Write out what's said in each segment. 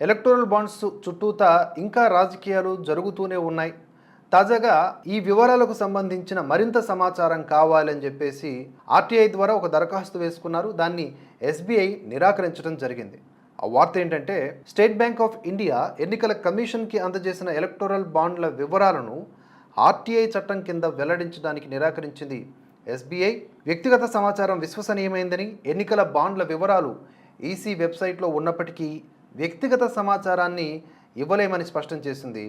Electoral bonds చుట్టూతా ఇంకా రాజకీయాలు జరుగుతూనే ఉన్నాయి. తాజాగా ఈ వివరాలకు సంబంధించిన మరింత సమాచారం కావాలని చెప్పేసి ఆర్టీఐ ద్వారా ఒక దరఖాస్తు వేసుకున్నారు. దాన్ని ఎస్బీఐ నిరాకరించడం జరిగింది. ఆ వార్త ఏంటంటే స్టేట్ బ్యాంక్ ఆఫ్ ఇండియా ఎన్నికల కమిషన్కి అందజేసిన ఎలక్టోరల్ బాండ్ల వివరాలను ఆర్టీఐ చట్టం కింద వెల్లడించడానికి నిరాకరించింది ఎస్బీఐ. వ్యక్తిగత సమాచారం విశ్వసనీయమైందని ఎన్నికల బాండ్ల వివరాలు ఈసీ వెబ్సైట్లో ఉన్నప్పటికీ వ్యక్తిగత సమాచారాన్ని ఇవ్వలేమని స్పష్టం చేసింది.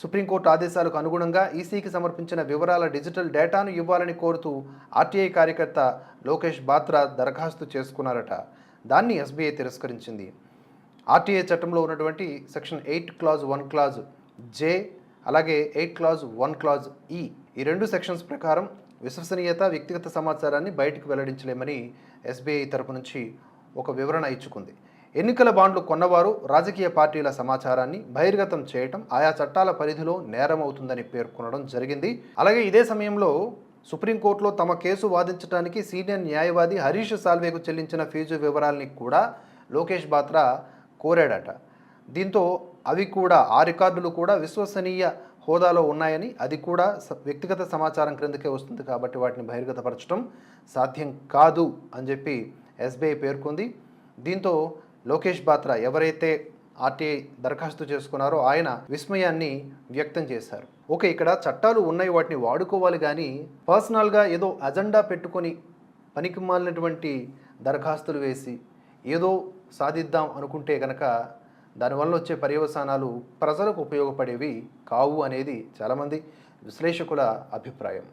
సుప్రీంకోర్టు ఆదేశాలకు అనుగుణంగా ఈసీకి సమర్పించిన వివరాల డిజిటల్ డేటాను ఇవ్వాలని కోరుతూ ఆర్టీఐ కార్యకర్త లోకేష్ బాత్రా దరఖాస్తు చేసుకున్నారట. దాన్ని ఎస్బీఐ తిరస్కరించింది. ఆర్టీఐ చట్టంలో ఉన్నటువంటి section eight clause one clause J అలాగే ఎయిట్ క్లాజ్ వన్ క్లాజ్ ఈ ఈ రెండు సెక్షన్స్ ప్రకారం విశ్వసనీయత వ్యక్తిగత సమాచారాన్ని బయటకు వెల్లడించలేమని ఎస్బీఐ తరపు నుంచి ఒక వివరణ ఇచ్చుకుంది. ఎన్నికల బాండ్లు కొన్నవారు రాజకీయ పార్టీల సమాచారాన్ని బహిర్గతం చేయటం ఆయా చట్టాల పరిధిలో నేరం అవుతుందని పేర్కొనడం జరిగింది. అలాగే ఇదే సమయంలో సుప్రీంకోర్టులో తమ కేసు వాదించడానికి సీనియర్ న్యాయవాది హరీష్ సాల్వేకు చెల్లించిన ఫీజు వివరాల్ని కూడా లోకేష్ బాత్రా కోరాడట. దీంతో అవి కూడా ఆ రికార్డులు కూడా విశ్వసనీయ హోదాలో ఉన్నాయని అది కూడా స- వ్యక్తిగత సమాచారం క్రిందకే వస్తుంది కాబట్టి వాటిని బహిర్గతపరచడం సాధ్యం కాదు అని చెప్పి ఎస్బీఐ పేర్కొంది. దీంతో లోకేష్ బాత్రా ఎవరైతే ఆర్టీఐ దరఖాస్తు చేసుకున్నారో ఆయన విస్మయాన్ని వ్యక్తం చేశారు. ఓకే ఇక్కడ చట్టాలు ఉన్నాయి వాటిని వాడుకోవాలి కానీ పర్సనల్గా ఏదో అజెండా పెట్టుకొని పనికి మాలినటువంటి దరఖాస్తులు వేసి ఏదో సాధిద్దాం అనుకుంటే కనుక దానివల్ల వచ్చే పర్యవసానాలు ప్రజలకు ఉపయోగపడేవి కావు అనేది చాలామంది విశ్లేషకుల అభిప్రాయం.